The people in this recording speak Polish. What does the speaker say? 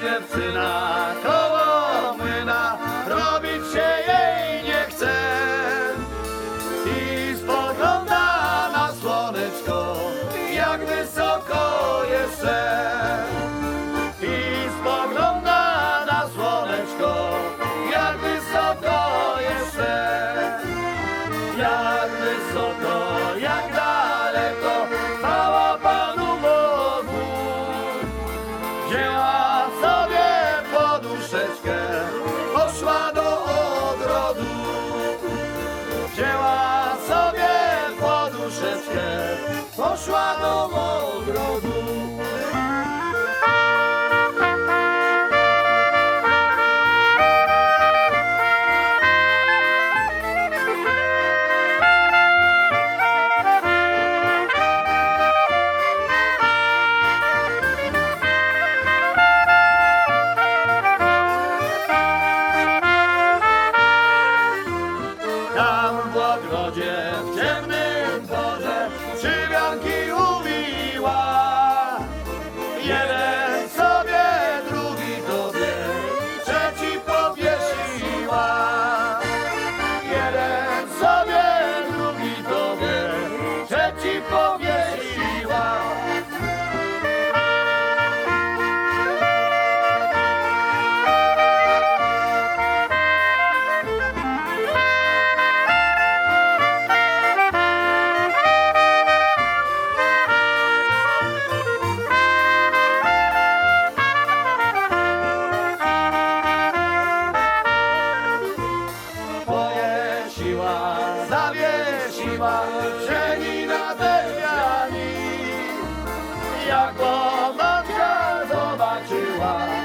dziewczyna. Koło młyna robić się jej nie chce. I spogląda na słoneczko jak wysoko jest poszła do ogrodu. Tam w ogrodzie, w ciemnym Jeden sobie, drugi tobie, trzeci powiesiła. Jeden sobie, drugi tobie, trzeci powiesiła. zawiesiła Żeni na derwiani Jak ona zobaczyła